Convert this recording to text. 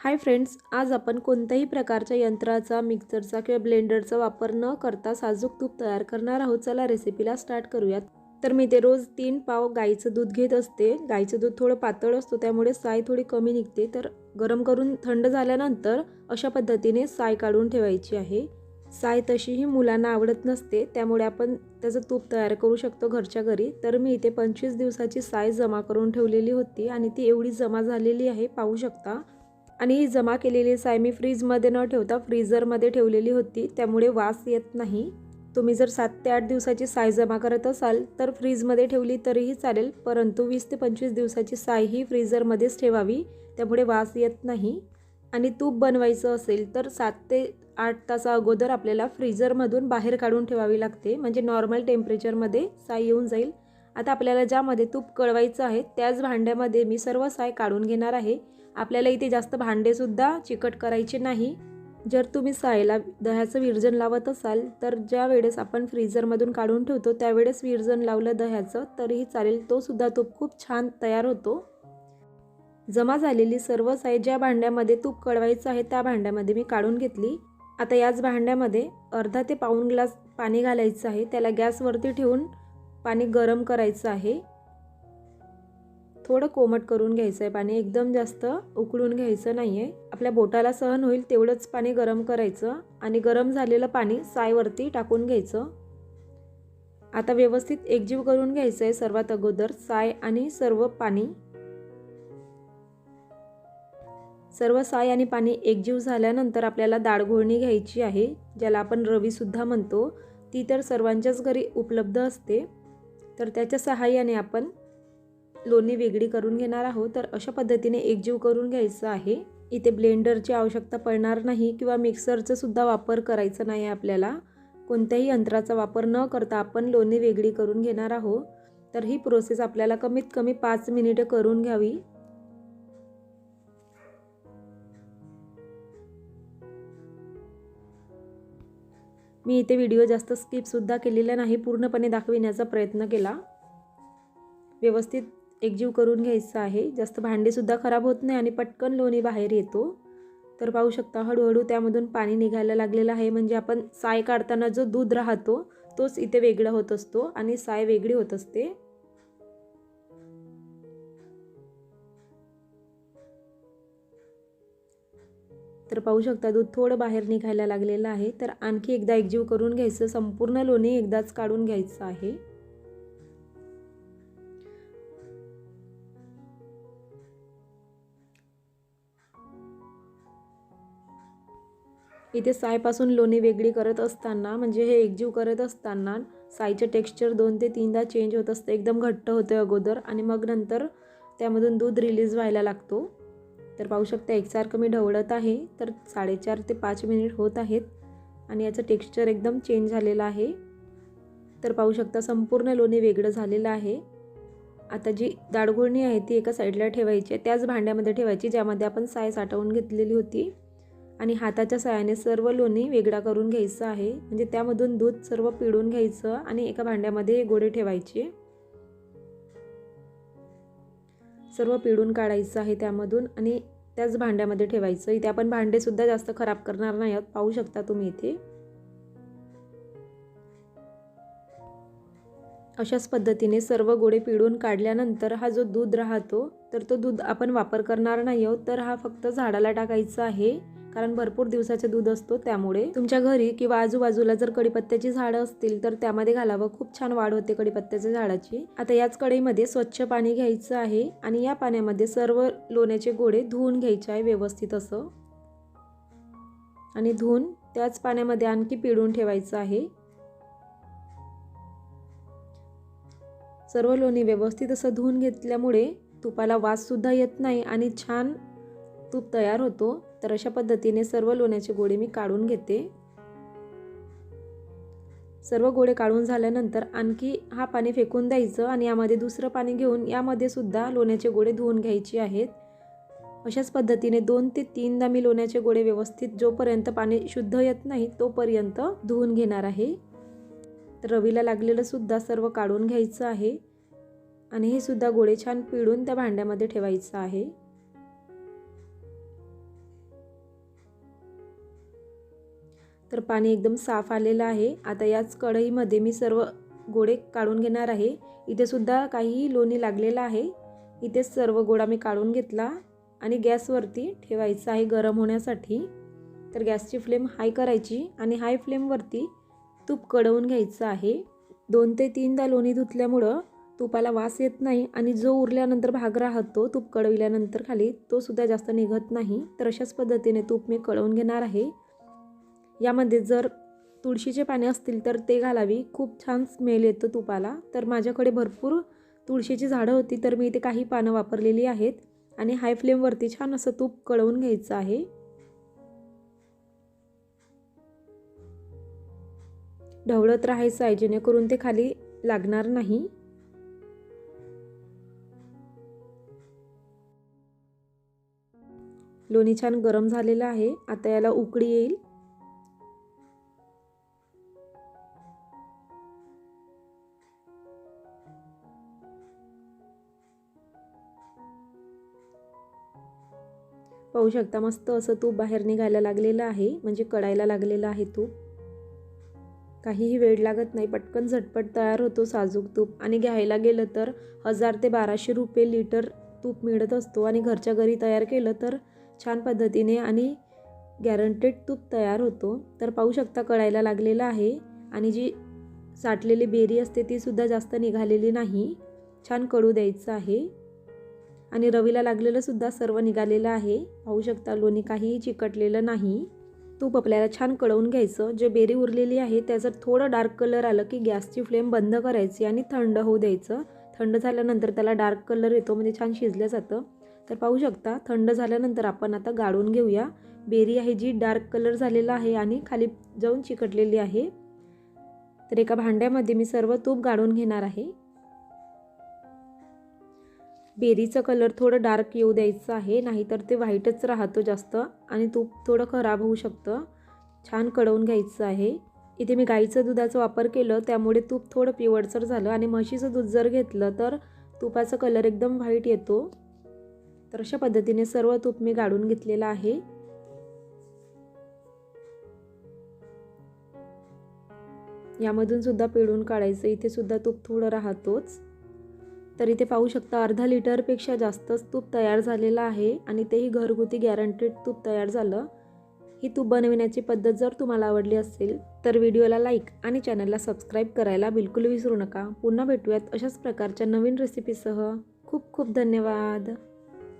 Hi friends आज आपण कोणत्याही प्रकारच्या यंत्राचा मिक्सरचा किंवा ब्लेंडरचा वापर न करता साजूक तूप तयार करणार आहोत. चला रेसिपीला स्टार्ट करूयात. तर मी ते रोज तीन पाव गाईचं दूध घेत असते. गाईचं दूध थोडं पातळ असतो त्यामुळे साय थोडी कमी निघते. तर गरम करून थंड झाल्यानंतर अशा पद्धतीने साय काढून ठेवायची आहे. साय तशीही मुलांना आवडत नसते त्यामुळे आपण त्याचं तूप तयार करू शकतो घरच्या घरी. तर मी इथे पंचवीस दिवसाची साय जमा करून ठेवलेली होती आणि ती एवढी जमा झालेली आहे पाहू शकता. आणि ही जमा केलेली साय मी फ्रीजमध्ये न ठेवता फ्रीझरमध्ये ठेवलेली होती. त्यामुळे वास येत नाही. तुम्ही जर सात ते आठ दिवसाची साय जमा करत असाल तर फ्रीजमध्ये ठेवली तरीही चालेल परंतु वीस ते पंचवीस दिवसाची साय ही फ्रीजरमध्येच ठेवावी. त्यामुळे वास येत नाही. आणि तूप बनवायचं असेल तर सात ते आठ तासा अगोदर आपल्याला फ्रीजरमधून बाहेर काढून ठेवावी लागते. म्हणजे नॉर्मल टेम्परेचरमध्ये साय येऊन जाईल. आता आपल्याला ज्यामध्ये तूप कळवायचं आहे त्याच भांड्यामध्ये मी सर्व साय काढून घेणार आहे. आपल्याला इथे जास्त भांडेसुद्धा चिकट करायचे नाही. जर तुम्ही सायला दह्याचं विरजन लावत असाल तर ज्या वेळेस आपण फ्रीजरमधून काढून ठेवतो त्यावेळेस विरजन लावलं दह्याचं तरीही चालेल. तो सुद्धा तूप खूप छान तयार होतो. जमा झालेली सर्व साय ज्या भांड्यामध्ये तूप कळवायचं आहे त्या भांड्यामध्ये मी काढून घेतली. आता याच भांड्यामध्ये अर्धा ते पाऊण ग्लास पाणी घालायचं आहे. त्याला गॅसवरती ठेवून पाणी गरम करायचं आहे. थोडं कोमट करून घ्यायचं आहे पाणी एकदम जास्त उकळून घ्यायचं नाही आहे आपल्या बोटाला सहन होईल तेवढंच पाणी गरम करायचं आणि गरम झालेलं पाणी सायवरती टाकून घ्यायचं. आता व्यवस्थित एकजीव करून घ्यायचं आहे सर्वात अगोदर साय आणि सर्व पाणी. सर्व साय आणि पाणी एकजीव झाल्यानंतर आपल्याला दाळघोळणी घ्यायची आहे ज्याला आपण रवीसुद्धा म्हणतो. ती तर सर्वांच्याच घरी उपलब्ध असते. तर त्याच्या सहाय्याने आपण लोणी वेगळी करून घेणार आहोत तर अशा पद्धतीने एकजीव करून घ्यायचं आहे. इथे ब्लेंडरची आवश्यकता पडणार नाही किंवा मिक्सरचा सुद्धा वापर करायचा नाही आपल्याला. कोणत्याही यंत्राचा वापर न करता आपण लोणी वेगळी करून घेणार आहोत. तर ही प्रोसेस आपल्याला कमीत कमी पाच मिनिटं करून घ्यावी. मी इथे व्हिडिओ जास्त स्किपसुद्धा केलेला नाही पूर्णपणे दाखविण्याचा प्रयत्न केला. व्यवस्थित एकजीव करून घ्यायचं आहे. जास्त भांडेसुद्धा खराब होत नाही आणि पटकन लोणी बाहेर येतो. तर पाहू शकता हळूहळू त्यामधून पाणी निघायला लागलेलं आहे. म्हणजे आपण साय काढताना जो दूध राहतो तोच इथे वेगळा होत असतो आणि साय वेगळी होत असते. तर पाहू शकता दूध थोडं बाहेर निघायला लागलेलं आहे. तर आणखी एकदा एकजीव करून घ्यायचं. संपूर्ण लोणी एकदाच काढून घ्यायचं आहे. इथे सायपासून लोणी वेगळी करत असताना म्हणजे हे एकजीव करत असताना सायचं टेक्स्चर दोन ते तीनदा चेंज होत असतं. एकदम घट्ट होतं अगोदर आणि मग नंतर त्यामधून दूध रिलीज व्हायला लागतो. तर पाहू शकता एकसारखं मी ढवळत आहे. तर साडेचार ते पाच मिनिट होत आहेत आणि याचं टेक्स्चर एकदम चेंज झालेलं आहे. तर पाहू शकता संपूर्ण लोणी वेगळं झालेलं आहे. आता जी दाडगुळणी आहे ती एका साईडला ठेवायची आहे. त्याच भांड्यामध्ये ठेवायची ज्यामध्ये आपण साय साठवून घेतलेली होती. आणि हाताच्या सहाय्याने सर्व लोणी वेगळा करून घ्यायचं आहे. म्हणजे त्यामधून दूध सर्व पिळून घ्यायचं आणि एका भांड्यामध्ये गोडे ठेवायचे. सर्व पिळून काढायचं आहे त्यामधून आणि त्याच भांड्यामध्ये ठेवायचं. इथे आपण भांडेसुद्धा जास्त खराब करणार नाही आहोत. पाहू शकता तुम्ही इथे. अशाच पद्धतीने सर्व गोडे पिळून काढल्यानंतर हा जो दूध राहतो तर तो दूध आपण वापर करणार नाही आहोत. तर हा फक्त झाडाला टाकायचा आहे. कारण भरपूर दिवसाचे दूध असतो त्यामुळे तुमच्या घरी किंवा आजूबाजूला जर कडीपत्त्याची झाडं असतील तर त्यामध्ये घालावं. खूप छान वाढ होते कडीपत्त्याच्या झाडाची. आता याच कढईमध्ये स्वच्छ पाणी घ्यायचं आहे आणि या पाण्यामध्ये सर्व लोण्याचे गोडे धुवून घ्यायचे आहे व्यवस्थित असं. आणि धुवून त्याच पाण्यामध्ये आणखी पिळून ठेवायचं आहे. सर्व लोणी व्यवस्थित असं धुवून घेतल्यामुळे तुपाला वाससुद्धा येत नाही आणि छान तूप तयार होतो तर अशा पद्धतीने सर्व लोण्याचे गोळे मी काढून घेते. सर्व गोळे काढून झाल्यानंतर आणखी हा पाणी फेकून द्यायचं आणि यामध्ये दुसरं पाणी घेऊन यामध्ये सुद्धा लोण्याचे गोळे धुवून घ्यायचे आहेत. अशाच पद्धतीने दोन ते तीनदा मी लोण्याचे गोळे व्यवस्थित जोपर्यंत पाणी शुद्ध येत नाही तोपर्यंत धुवून घेणार आहे. तर रवीला लागलेलं सुद्धा सर्व काढून घ्यायचं आहे. आणि हे सुद्धा गोळे छान पिळून त्या भांड्यामध्ये ठेवायचं आहे. तर पाणी एकदम साफ आलेलं आहे. आता याच कढईमध्ये मी सर्व गोळे काढून घेणार आहे. इथे सुद्धा काही लोणी लागलेलं आहे. इथेच सर्व गोळा मी काढून घेतला आणि गॅसवरती ठेवायचं आहे गरम होण्यासाठी. तर गॅसची फ्लेम हाय करायची आणि हाय फ्लेमवरती तूप कडवून घ्यायचं आहे. दोन ते तीनदा लोणी धुतल्यामुळं तुपाला वास येत नाही आणि जो उरल्यानंतर भाग राहतो तूप कडविल्यानंतर खाली तो सुद्धा जास्त निघत नाही. तर अशाच पद्धतीने तूप मी कळवून घेणार आहे. यामध्ये जर तुळशीचे पाने असतील तर ते घालावी. खूप छान स्मेल येतो तुपाला. तर माझ्याकडे भरपूर तुळशीची झाडं होती तर मी इथे काही पानं वापरलेली आहेत. आणि हाय फ्लेमवरती छान असं तूप कळवून घ्यायचं आहे. ढवळत राहायचं आहे जेणेकरून ते खाली लागणार नाही. लोणी छान गरम झालेलं आहे. आता याला उकळी येईल. पाहू शकता मस्त असं तूप बाहेर निघायला लागलेलं आहे. म्हणजे कडायला लागलेलं आहे तूप. काहीही वेळ लागत नाही पटकन झटपट तयार होतो साजूक तूप. आणि घ्यायला गेलं तर हजार ते बाराशे रुपये लिटर तूप मिळत असतो. आणि घरच्या घरी तयार केलं तर छान पद्धतीने आणि गॅरंटेड तूप तयार होतो. तर पाहू शकता कळायला लागलेलं आहे. आणि जी साठलेली बेरी असते तीसुद्धा जास्त निघालेली नाही. छान कळू द्यायचं आहे. आणि रवीला लागलेलं सुद्धा सर्व निघालेलं आहे. पाहू शकता लोणी काहीही चिकटलेलं नाही. तूप आपल्याला छान कळवून घ्यायचं. जे बेरी उरलेली आहे त्याचं थोडं डार्क कलर आलं की गॅसची फ्लेम बंद करायची आणि थंड होऊ द्यायचं. थंड झाल्यानंतर त्याला डार्क कलर येतो म्हणजे छान शिजलं जातं. तर पाहू शकता थंड झाल्यानंतर आपण आता गाळून घेऊया. बेरी आहे जी डार्क कलर झालेला आहे आणि खाली जाऊन चिकटलेली आहे. तर एका भांड्यामध्ये मी सर्व तूप गाळून घेणार आहे. बेरीचं कलर थोडं डार्क येऊ द्यायचं आहे नाहीतर ते व्हाईटच राहतो जास्त आणि तूप थोडं खराब होऊ शकतं. छान कडवून घ्यायचं आहे. इथे मी गाईचं दुधाचा वापर केलं त्यामुळे तूप थोडं पिवळसर झालं आणि म्हशीचं दूध जर घेतलं तर तुपाचा कलर एकदम व्हाईट येतो. तर अशा पद्धतीने सर्व तूप मी गाळून घेतलेलं आहे. यामधून सुद्धा पिळून काढायचं इथे सुद्धा तूप थोडं राहतोच. तर इथे पाहू शकता अर्धा लिटरपेक्षा जास्तच तूप तयार झालेलं आहे आणि तेही घरगुती गॅरंटेड तूप तयार झालं. ही तूप बनविण्याची पद्धत जर तुम्हाला आवडली असेल तर व्हिडिओला लाईक आणि चॅनलला सबस्क्राईब करायला बिलकुल विसरू नका. पुन्हा भेटूयात अशाच प्रकारच्या नवीन रेसिपीसह खूप खूप धन्यवाद.